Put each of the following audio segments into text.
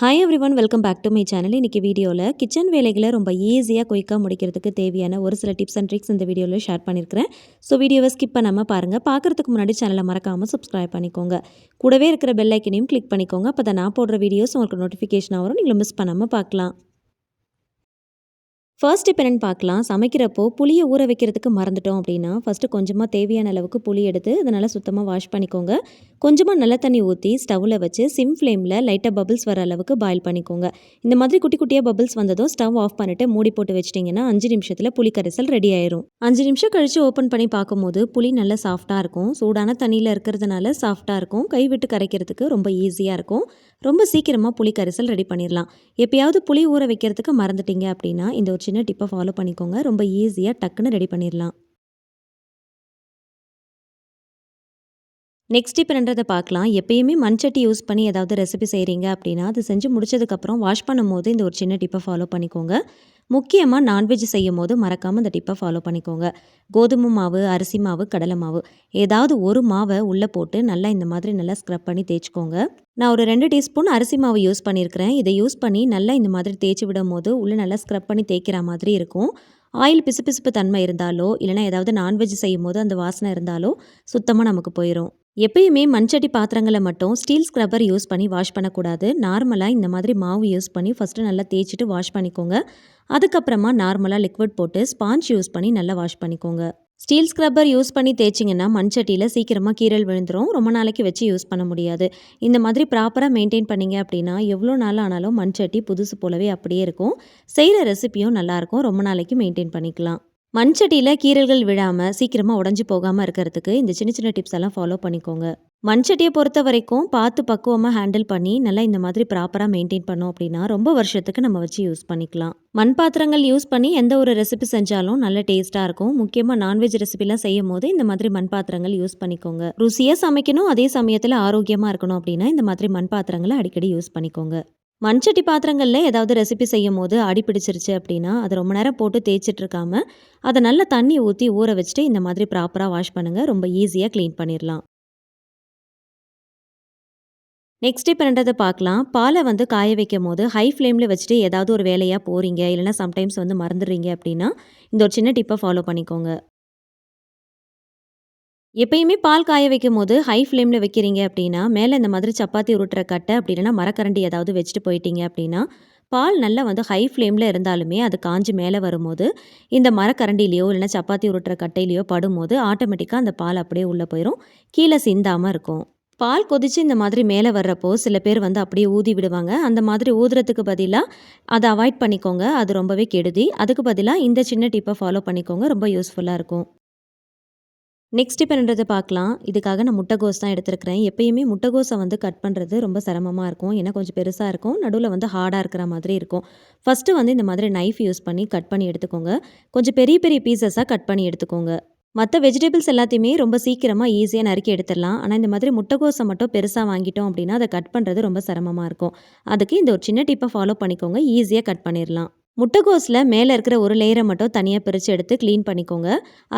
Hi everyone welcome back to my channel இன்றைக்கி வீடியோவில் kitchen வேலைகளை ரொம்ப ஈஸியாக குயிக்காக முடிக்கிறதுக்கு தேவையான ஒரு சில டிப்ஸ் அண்ட் ட்ரிக்ஸ் இந்த வீடியோவில் ஷேர் பண்ணியிருக்கிறேன் ஸோ வீடியோவை ஸ்கிப் பண்ணாமல் பாருங்கள் பார்க்குறதுக்கு முன்னாடி சேனலை மறக்காமல் சப்ஸ்கிரைப் பண்ணிக்கோங்க. கூடவே இருக்கிற பெல் ஐக்கனையும் கிளிக் பண்ணிக்கோங்க. அப்போ தான் நான் போடுற வீடியோஸ் உங்களுக்கு நோட்டிஃபிகேஷன் வரும். நீங்கள் மிஸ் பண்ணாமல் பார்க்கலாம். ஃபர்ஸ்ட் இப்போ என்னென்னு பார்க்கலாம். சமைக்கிறப்போ புளியை ஊற வைக்கிறதுக்கு மறந்துட்டோம் அப்படின்னா ஃபஸ்ட்டு கொஞ்சமாக தேவையான அளவுக்கு புளி எடுத்து அதை நல்லா சுத்தமாக வாஷ் பண்ணிக்கோங்க. கொஞ்சமாக நல்ல தண்ணி ஊற்றி ஸ்டவ்வில் வச்சு சிம் ஃப்ளேமில் லைட்டாக பபிள்ஸ் வர அளவுக்கு பாயில் பண்ணிக்கோங்க. இந்த மாதிரி குட்டி குட்டியாக பபிள்ஸ் வந்ததும் ஸ்டவ் ஆஃப் பண்ணிவிட்டு மூடி போட்டு வச்சிட்டிங்கன்னா அஞ்சு நிமிஷத்தில் புளி கரைசல் ரெடி ஆயிரும். அஞ்சு நிமிஷம் கழித்து ஓப்பன் பண்ணி பார்க்கும்போது புளி நல்லா சாஃப்டாக இருக்கும். சூடான தண்ணியில் இருக்கிறதுனால சாஃப்டாக இருக்கும். கை விட்டு கரைக்கிறதுக்கு ரொம்ப ஈஸியாக இருக்கும். ரொம்ப சீக்கிரமாக புளி கரைசல் ரெடி பண்ணிடலாம் எப்பயாவது புளி ஊற வைக்கிறதுக்கு மறந்துட்டீங்க அப்படின்னா இந்த ஒரு சின்ன டிப்பை ஃபாலோ பண்ணிக்கோங்க. ரொம்ப ஈஸியாக டக்குன்னு ரெடி பண்ணிடலாம் நெக்ஸ்ட் இப்போ என்னன்றதை பார்க்கலாம். எப்பயுமே மண்சட்டி யூஸ் பண்ணி ஏதாவது ரெசிபி செய்கிறீங்க அப்படின்னா அது செஞ்சு முடிச்சதுக்கப்புறம் வாஷ் பண்ணும் போது இந்த ஒரு சின்ன டிப்பை ஃபாலோ பண்ணிக்கோங்க. முக்கியமாக நான்வெஜ் செய்யும் போது மறக்காமல் இந்த டிப்பை ஃபாலோ பண்ணிக்கோங்க. கோதுமை மாவு அரிசி மாவு கடலை மாவு. ஏதாவது ஒரு மாவை உள்ளே போட்டு நல்லா இந்த மாதிரி நல்லா ஸ்க்ரப் பண்ணி தேய்ச்சிக்கோங்க. நான் ஒரு ரெண்டு டீஸ்பூன் அரிசி மாவு யூஸ் பண்ணியிருக்கிறேன் இதை யூஸ் பண்ணி நல்லா இந்த மாதிரி தேய்ச்சி விடும் போது உள்ளே நல்லா ஸ்க்ரப் பண்ணி தேய்க்கிற மாதிரி இருக்கும். ஆயில் பிசுபிசுப்பு தன்மை இருந்தாலோ இல்லைனா ஏதாவது நான்வெஜ் செய்யும் போது அந்த வாசனை இருந்தாலோ சுத்தமாக நமக்கு போயிடும் எப்பயுமே மண்சட்டி பாத்திரங்களை மட்டும் ஸ்டீல் ஸ்க்ரப்பர் யூஸ் பண்ணி வாஷ் பண்ணக்கூடாது. நார்மலாக இந்த மாதிரி மாவு யூஸ் பண்ணி ஃபஸ்ட்டு நல்லா தேய்ச்சிட்டு வாஷ் பண்ணிக்கோங்க. அதுக்கப்புறமா நார்மலாக லிக்விட் போட்டு ஸ்பாஞ்ச் யூஸ் பண்ணி நல்லா வாஷ் பண்ணிக்கோங்க. ஸ்டீல் ஸ்க்ரப்பர் யூஸ் பண்ணி தேய்ச்சிங்கன்னா மண்சட்டியில் சீக்கிரமாக கீரல் விழுந்துடும் ரொம்ப நாளைக்கு வச்சு யூஸ் பண்ண முடியாது. இந்த மாதிரி ப்ராப்பராக மெயின்டைன் பண்ணிங்க அப்படின்னா எவ்வளோ நாள் ஆனாலும் மண்சட்டி புதுசு போலவே அப்படியே இருக்கும். செய்கிற ரெசிப்பியும் நல்லாயிருக்கும் ரொம்ப நாளைக்கு மெயின்டைன் பண்ணிக்கலாம். மண் சட்டியில் கீரல்கள் விழாமல் சீக்கிரமாக உடஞ்சி போகாமல் இருக்கிறதுக்கு இந்த சின்ன சின்ன டிப்ஸ் எல்லாம் ஃபாலோ பண்ணிக்கோங்க. மண்சட்டியை பொறுத்த வரைக்கும் பார்த்து பக்குவமாக ஹேண்டில் பண்ணி நல்லா இந்த மாதிரி ப்ராப்பராக மெயின்டைன் பண்ணோம் அப்படின்னா ரொம்ப வருஷத்துக்கு நம்ம வச்சு யூஸ் பண்ணிக்கலாம். மண் பாத்திரங்கள் யூஸ் பண்ணி எந்த ஒரு ரெசிபி செஞ்சாலும் நல்ல டேஸ்ட்டாக இருக்கும். முக்கியமாக நான்வெஜ் ரெசிபிலாம் செய்யும் போது இந்த மாதிரி மண் பாத்திரங்கள் யூஸ் பண்ணிக்கோங்க. ருசியாக சமைக்கணும் அதே சமயத்தில் ஆரோக்கியமாக இருக்கணும் அப்படின்னா இந்த மாதிரி மண் பாத்திரங்களை அடிக்கடி யூஸ் பண்ணிக்கோங்க. மண்சட்டி பாத்திரங்களில் ஏதாவது ரெசிபி செய்யும் போது அடி பிடிச்சிருச்சு அப்படின்னா அதை ரொம்ப நேரம் போட்டு தேய்ச்சிட்டு இருக்காம அதை நல்லா தண்ணி ஊற்றி ஊற வச்சுட்டு இந்த மாதிரி ப்ராப்பராக வாஷ் பண்ணுங்கள் ரொம்ப ஈஸியாக க்ளீன் பண்ணிடலாம். நெக்ஸ்ட் இப்போ ரெண்டதை பார்க்கலாம். பாலை வந்து காய வைக்கும் போது ஹை ஃப்ளேமில் வச்சுட்டு ஏதாவது ஒரு வேலையாக போகிறீங்க இல்லைனா சம்டைம்ஸ் வந்து மறந்துடுறீங்க அப்படின்னா இந்த ஒரு சின்ன டிப்பை ஃபாலோ பண்ணிக்கோங்க. எப்பயுமே பால் காய வைக்கும் போது ஹை ஃப்ளேமில் வைக்கிறீங்க அப்படின்னா மேலே இந்த மாதிரி சப்பாத்தி உருட்டுற கட்டை அப்படி இல்லைனா மரக்கரண்டி ஏதாவது வச்சுட்டு போயிட்டீங்க அப்படின்னா பால் நல்லா வந்து ஹை ஃப்ளேமில் இருந்தாலுமே அது காஞ்சி மேலே வரும்போது இந்த மரக்கரண்டிலேயோ இல்லைனா சப்பாத்தி உருட்டுற கட்டையிலையோ படும்போது ஆட்டோமேட்டிக்காக அந்த பால் அப்படியே உள்ளே போயிடும் கீழே சிந்தாமல் இருக்கும். பால் கொதித்து இந்த மாதிரி மேலே வர்றப்போ சில பேர் வந்து அப்படியே ஊதி விடுவாங்க. அந்த மாதிரி ஊதுறதுக்கு பதிலாக அதை அவாய்ட் பண்ணிக்கோங்க. அது ரொம்பவே கெடுதி. அதுக்கு பதிலாக இந்த சின்ன டிப்பை ஃபாலோ பண்ணிக்கோங்க. ரொம்ப யூஸ்ஃபுல்லாக இருக்கும். நெக்ஸ்ட் இப்போ என்னது பார்க்கலாம். இதுக்காக நான் முட்டைகோஸ் தான் எடுத்துருக்கிறேன். எப்பயுமே முட்டைகோஸை வந்து கட் பண்ணுறது ரொம்ப சிரமமாக இருக்கும். ஏன்னா கொஞ்சம் பெருசாக இருக்கும். நடுவில் வந்து ஹார்டாக இருக்கிற மாதிரி இருக்கும். ஃபஸ்ட்டு வந்து இந்த மாதிரி நைஃப் யூஸ் பண்ணி கட் பண்ணி எடுத்துக்கோங்க. கொஞ்சம் பெரிய பெரிய பீசஸாக கட் பண்ணி எடுத்துக்கோங்க. மற்ற வெஜிடபிள்ஸ் எல்லாத்தையுமே ரொம்ப சீக்கிரமாக ஈஸியாக நறுக்கி எடுத்துடலாம். ஆனால் இந்த மாதிரி முட்டைகோஸை மட்டும் பெருசாக வாங்கிட்டோம் அப்படின்னா அதை கட் பண்ணுறது ரொம்ப சிரமமாக இருக்கும். அதுக்கு இந்த ஒரு சின்ன டிப்பை ஃபாலோ பண்ணிக்கோங்க. ஈஸியாக கட் பண்ணிடலாம். முட்டைகோஸில் மேலே இருக்கிற ஒரு லேயரை மட்டும் தனியாக பிரித்து எடுத்து க்ளீன் பண்ணிக்கோங்க.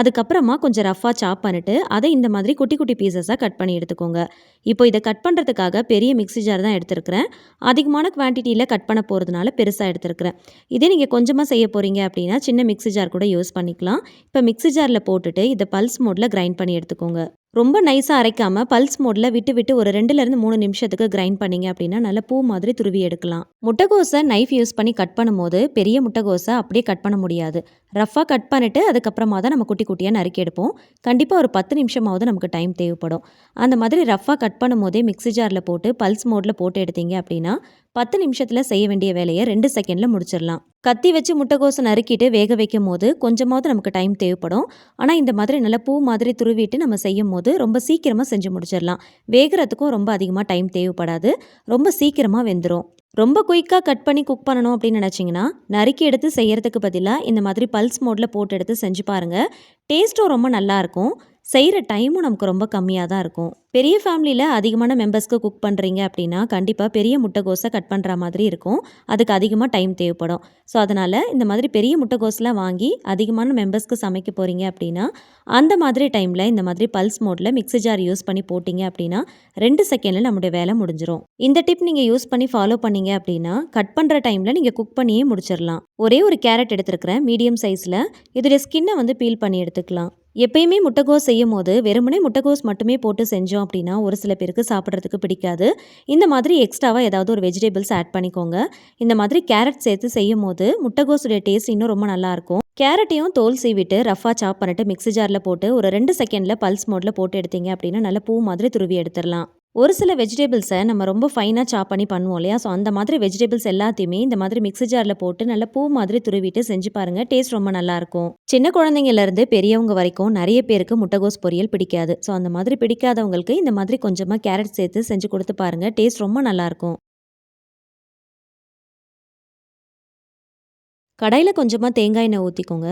அதுக்கப்புறமா கொஞ்சம் ரஃப்பாக சாப் பண்ணிவிட்டு அதை இந்த மாதிரி குட்டி குட்டி பீசஸாக கட் பண்ணி எடுத்துக்கோங்க. இப்போ இதை கட் பண்ணுறதுக்காக பெரிய மிக்ஸி ஜார் தான் எடுத்துருக்கிறேன். அதிகமான குவான்டிட்டியில் கட் பண்ண போகிறதுனால பெருசாக எடுத்துருக்கிறேன். இதே நீங்கள் கொஞ்சமாக செய்ய போகிறீங்க அப்படின்னா சின்ன மிக்ஸி ஜார் கூட யூஸ் பண்ணிக்கலாம். இப்போ மிக்ஸி ஜாரில் போட்டுட்டு இதை பல்ஸ் மோடில் கிரைண்ட் பண்ணி எடுத்துக்கோங்க. ரொம்ப நைஸாக அரைக்காமல் பல்ஸ் மோடில் விட்டு விட்டு ஒரு ரெண்டுலேருந்து மூணு நிமிஷத்துக்கு கிரைண்ட் பண்ணிங்க அப்படின்னா நல்ல பூ மாதிரி துருவி எடுக்கலாம். முட்டைகோஸை நைஃப் யூஸ் பண்ணி கட் பண்ணும்போது பெரிய முட்டைகோஸை அப்படியே கட் பண்ண முடியாது. ரஃபாக கட் பண்ணிவிட்டு அதுக்கப்புறமா தான் நம்ம குட்டி குட்டியாக நறுக்கி எடுப்போம். கண்டிப்பாக ஒரு பத்து நிமிஷமாவது நமக்கு டைம் தேவைப்படும். அந்த மாதிரி ரஃபாக கட் பண்ணும் போதே மிக்ஸி ஜாரில் போட்டு பல்ஸ் மோடில் போட்டு எடுத்தீங்க அப்படின்னா பத்து நிமிஷத்தில் செய்ய வேண்டிய வேலையை ரெண்டு செகண்டில் முடிச்சிடலாம். கத்தி வச்சு முட்டைகோசை நறுக்கிட்டு வேக வைக்கும் போது கொஞ்சமாவது நமக்கு டைம் தேவைப்படும். ஆனால் இந்த மாதிரி நல்லா பூ மாதிரி துருவிட்டு நம்ம செய்யும் போது ரொம்ப சீக்கிரமாக செஞ்சு முடிச்சிடலாம். வேகிறதுக்கும் ரொம்ப அதிகமாக டைம் தேவைப்படாது. ரொம்ப சீக்கிரமாக வெந்துடும் ரொம்ப குயிக்காக கட் பண்ணி குக் பண்ணணும் அப்படின்னு நினச்சிங்கன்னா நறுக்கி எடுத்து செய்கிறதுக்கு பதிலாக இந்த மாதிரி பல்ஸ் மோடில் போட்டு எடுத்து செஞ்சு பாருங்கள் டேஸ்ட்டும் ரொம்ப நல்லாயிருக்கும் செய்கிற டைமும் நமக்கு ரொம்ப கம்மியாக தான் இருக்கும். பெரிய ஃபேமிலியில் அதிகமான மெம்பர்ஸ்க்கு குக் பண்ணுறீங்க அப்படின்னா கண்டிப்பாக பெரிய முட்டைகோஸை கட் பண்ணுற மாதிரி இருக்கும். அதுக்கு அதிகமாக டைம் தேவைப்படும். ஸோ அதனால் இந்த மாதிரி பெரிய முட்டைகோஸ்லாம் வாங்கி அதிகமான மெம்பர்ஸ்க்கு சமைக்க போகிறீங்க அப்படின்னா அந்த மாதிரி டைமில் இந்த மாதிரி பல்ஸ் மோட்டில் மிக்ஸி ஜார் யூஸ் பண்ணி போட்டிங்க அப்படின்னா ரெண்டு செகண்டில் நம்முடைய வேலை முடிஞ்சிடும் இந்த டிப் நீங்கள் யூஸ் பண்ணி ஃபாலோ பண்ணீங்க அப்படின்னா கட் பண்ணுற டைமில் நீங்கள் குக் பண்ணியே முடிச்சிடலாம் ஒரே ஒரு கேரட் எடுத்துருக்கிறேன். மீடியம் சைஸில் இதோடைய ஸ்கின்னை வந்து பீல் பண்ணி எடுத்துக்கலாம். எப்பயுமே முட்டைகோஸ் செய்யும் போது வெறுமனே முட்டைகோஸ் மட்டுமே போட்டு செஞ்சோம் அப்படின்னா ஒரு சில பேருக்கு சாப்பிட்றதுக்கு பிடிக்காது. இந்த மாதிரி எக்ஸ்ட்ராவாக ஏதாவது ஒரு வெஜிடபிள்ஸ் ஆட் பண்ணிக்கோங்க. இந்த மாதிரி கேரட் சேர்த்து செய்யும் போது முட்டைகோஸுடைய டேஸ்ட் இன்னும் ரொம்ப நல்லாயிருக்கும் கேரட்டையும் தோல் சீவிட்டு ரஃபாக சாப் பண்ணிட்டு மிக்ஸி ஜாரில் போட்டு ஒரு ரெண்டு செகண்டில் பல்ஸ் மோடில் போட்டு எடுத்தீங்க அப்படின்னா நல்ல பூ மாதிரி துருவி எடுத்துடலாம். ஒரு சில வெஜிடபிள்ஸை நம்ம ரொம்ப ஃபைனாக சாப் பண்ணி பண்ணுவோம் இல்லையா? ஸோ அந்த மாதிரி வெஜிடபிள்ஸ் எல்லாத்தையுமே இந்த மாதிரி மிக்ஸி ஜாரில் போட்டு நல்லா பூ மாதிரி துருவிட்டு செஞ்சு பாருங்கள் டேஸ்ட் ரொம்ப நல்லாயிருக்கும் சின்ன குழந்தைங்கலேருந்து பெரியவங்க வரைக்கும் நிறைய பேருக்கு முட்டைகோஸ் பொரியல் பிடிக்காது. ஸோ அந்த மாதிரி பிடிக்காதவங்களுக்கு இந்த மாதிரி கொஞ்சமாக கேரட் சேர்த்து செஞ்சு கொடுத்து பாருங்கள் டேஸ்ட் ரொம்ப நல்லாயிருக்கும் கடாயில் கொஞ்சமாக தேங்காய் எண்ணெய் ஊற்றிக்கோங்க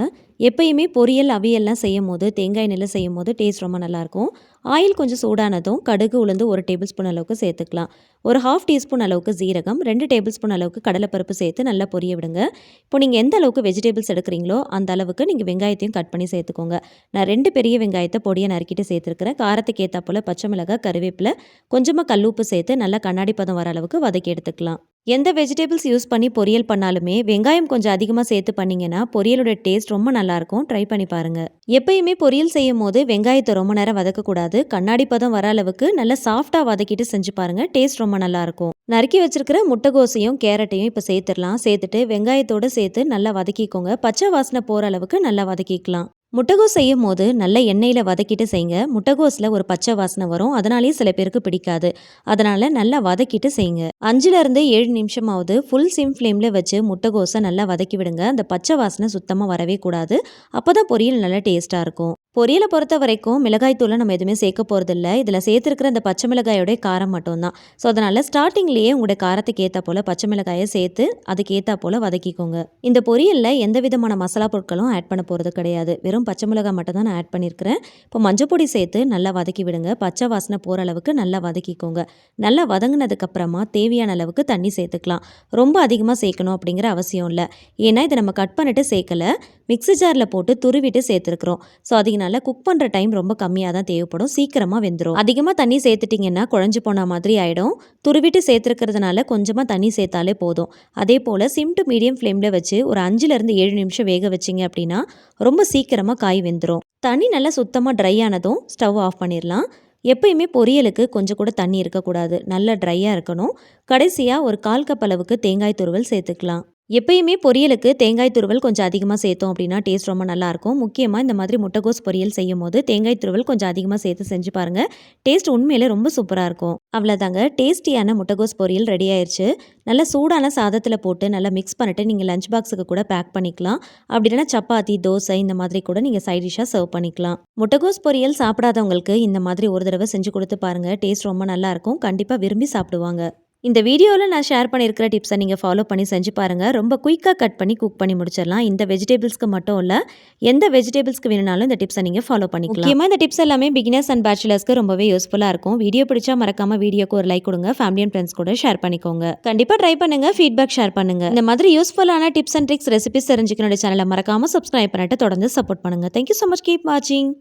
எப்பயுமே பொரியல் அவியல்லாம் செய்யும் போது தேங்காய் எண்ணெயில் செய்யும் போது டேஸ்ட் ரொம்ப நல்லாயிருக்கும். ஆயில் கொஞ்சம் சூடானதும் கடுகு உளுந்து ஒரு டேபிள் ஸ்பூன் அளவுக்கு சேர்த்துக்கலாம். ஒரு ஹாஃப் டீஸ்பூன் அளவுக்கு ஜீரகம் ரெண்டு டேபிள் ஸ்பூன் அளவுக்கு கடலைப்பருப்பு சேர்த்து நல்லா பொரிய விடுங்க. இப்போ நீங்கள் எந்த அளவுக்கு வெஜிடபிள்ஸ் எடுக்கிறீங்களோ அந்த அளவுக்கு நீங்கள் வெங்காயத்தையும் கட் பண்ணி சேர்த்துக்கோங்க. நான் ரெண்டு பெரிய வெங்காயத்தை பொடியை நறுக்கிட்டு சேர்த்துருக்கிறேன். காரத்துக்கு ஏற்றாப்போல் பச்சை மிளகாய் கருவேப்பிலை கொஞ்சமாக கல்லுப்பு சேர்த்து நல்லா கண்ணாடி பதம் வர அளவுக்கு வதக்கி எடுத்துக்கலாம். எந்த வெஜிடபிள்ஸ் யூஸ் பண்ணி பொரியல் பண்ணாலுமே வெங்காயம் கொஞ்சம் அதிகமாக சேர்த்து பண்ணிங்கன்னா பொரியலோட டேஸ்ட் ரொம்ப நல்லாயிருக்கும். ட்ரை பண்ணி பாருங்கள் எப்பயுமே பொரியல் செய்யும் போது வெங்காயத்தை ரொம்ப நேரம் வதக்கக்கூடாது. கண்ணாடி பதம் வர அளவுக்கு நல்லா சாஃப்டாக வதக்கிட்டு செஞ்சு பாருங்கள் டேஸ்ட் ரொம்ப நல்லாயிருக்கும். நறுக்கி வச்சிருக்கிற முட்டைகோசையும் கேரட்டையும் இப்போ சேர்த்துடலாம். சேர்த்துட்டு வெங்காயத்தோடு சேர்த்து நல்லா வதக்கிக்கோங்க. பச்சை வாசனை போகிற அளவுக்கு நல்லா வதக்கிக்கலாம். முட்டைகோஸ் செய்யும் போது நல்ல எண்ணெயில் வதக்கிட்டு செய்யுங்க முட்டைகோஸில் ஒரு பச்சை வாசனை வரும். அதனாலேயே சில பேருக்கு பிடிக்காது. அதனால் நல்லா வதக்கிட்டு செய்யுங்க அஞ்சுலேருந்து ஏழு நிமிஷமாவது ஃபுல் சிம் ஃப்ளேமில் வச்சு முட்டைகோஸை நல்லா வதக்கி விடுங்க. அந்த பச்சை வாசனை சுத்தமாக வரவே கூடாது. அப்போ தான் பொரியல் நல்லா டேஸ்ட்டாக இருக்கும். பொரியலை பொறுத்த வரைக்கும் மிளகாய் தூளை நம்ம எதுவுமே சேர்க்க போகிறதில்ல இதில் சேர்த்துருக்கிற அந்த பச்சை மிளகாயோடைய காரம் மட்டும்தான். ஸோ அதனால் ஸ்டார்டிங்லேயே உங்களுடைய காரத்துக்கு ஏற்ற போல் பச்சை மிளகாயை சேர்த்து அதுக்கு ஏற்றா போல் வதக்கிக்கோங்க. இந்த பொரியலில் எந்த விதமான மசாலா பொருட்களும் ஆட் பண்ண போகிறது கிடையாது. வெறும் பச்சை மிளகாய் மட்டும் தான் நான் ஆட் பண்ணியிருக்கிறேன் இப்போ மஞ்சள் பொடி சேர்த்து நல்லா வதக்கி விடுங்க. பச்சை வாசனை போகிற அளவுக்கு நல்லா வதக்கிக்கோங்க. நல்லா வதங்கினதுக்கப்புறமா தேவையான அளவுக்கு தண்ணி சேர்த்துக்கலாம். ரொம்ப அதிகமாக சேர்க்கணும் அப்படிங்கிற அவசியம் இல்லை. ஏன்னா இதை நம்ம கட் பண்ணிட்டு சேர்க்கலை. மிக்ஸி ஜாரில் போட்டு துருவிட்டு சேர்த்துருக்குறோம். ஸோ அதனால குக் பண்ணுற டைம் ரொம்ப கம்மியாக தான் தேவைப்படும். சீக்கிரமாக வெந்துடும் அதிகமாக தண்ணி சேர்த்துட்டிங்கன்னா குழஞ்சி போன மாதிரி ஆகிடும் துருவிட்டு சேர்த்துருக்கிறதுனால கொஞ்சமாக தண்ணி சேர்த்தாலே போதும். அதே போல் சிம் டு மீடியம் ஃப்ளேமில் வச்சு ஒரு அஞ்சுலேருந்து ஏழு நிமிஷம் வேக வச்சிங்க அப்படின்னா ரொம்ப சீக்கிரமாக காய் வெந்துடும் தண்ணி நல்லா சுத்தமாக ட்ரை ஆனதும் ஸ்டவ் ஆஃப் பண்ணிடலாம் எப்பயுமே பொரியலுக்கு கொஞ்சம் கூட தண்ணி இருக்கக்கூடாது. நல்லா ட்ரையாக இருக்கணும். கடைசியாக ஒரு கால் கப் அளவுக்கு தேங்காய் துருவல் சேர்த்துக்கலாம். எப்பயுமே பொரியலுக்கு தேங்காய் துருவல் கொஞ்சம் அதிகமாக சேர்த்தோம் அப்படின்னா டேஸ்ட் ரொம்ப நல்லாயிருக்கும். முக்கியமாக இந்த மாதிரி முட்டைகோஸ் பொரியல் செய்யும் போது தேங்காய் துருவல் கொஞ்சம் அதிகமாக சேர்த்து செஞ்சு பாருங்கள் டேஸ்ட் உண்மையிலே ரொம்ப சூப்பராக இருக்கும். அவ்வளோதாங்க டேஸ்டியான முட்டைகோஸ் பொரியல் ரெடி ஆயிடுச்சு நல்லா சூடான சாதத்தில் போட்டு நல்லா மிக்ஸ் பண்ணிவிட்டு நீங்கள் லஞ்ச் பாக்ஸுக்கு கூட பேக் பண்ணிக்கலாம். அப்படி இல்லைனா சப்பாத்தி தோசை இந்த மாதிரி கூட நீங்கள் சைட் டிஷ்ஷாக சர்வ் பண்ணிக்கலாம். முட்டைகோஸ் பொரியல் சாப்பிடாதவங்களுக்கு இந்த மாதிரி ஒரு தடவை செஞ்சு கொடுத்து பாருங்கள் டேஸ்ட் ரொம்ப நல்லாயிருக்கும். கண்டிப்பாக விரும்பி சாப்பிடுவாங்க. இந்த வீடியோவில் நான் ஷேர் பண்ணியிருக்கிற டிப்ஸை நீங்கள் ஃபாலோ பண்ணி செஞ்சு பாருங்கள் ரொம்ப குயிக்காக கட் பண்ணி குக் பண்ணி முடிச்சிடலாம். இந்த வெஜிடபிள்ஸ்க்கு மட்டும் இல்லை எந்த வெஜிடபிள்ஸ்க்கு வேணுனாலும் இந்த டிப்ஸை நீங்கள் ஃபாலோ பண்ணிக்கலாம். முக்கியமாக இந்த டிப்ஸ் எல்லாமே பிகினர்ஸ் அண்ட் பேச்சுலர்ஸ்க்கு ரொம்பவே யூஸ்ஃபுல்லாக இருக்கும். வீடியோ பிடிச்சா மறக்காம வீடியோக்கு ஒரு லைக் கொடுங்க. ஃபேமிலி அண்ட் ஃப்ரெண்ட்ஸ் கூட ஷேர் பண்ணிக்கோங்க. கண்டிப்பாக ட்ரை பண்ணுங்க. ஃபீட்பேக் ஷேர் பண்ணுங்க. இந்த மாதிரி யூஸ்ஃபுல்லான டிப்ஸ் அண்ட் ட்ரிக்ஸ் ரெசிபிஸ் தெரிஞ்சுக்கணும் சேனலை மறக்காம சப்ஸ்கிரைப் பண்ணிட்டு தொடர்ந்து சப்போர்ட் பண்ணுங்க. தேங்க்யூ ஸோ மச் கீப் வாட்சிங்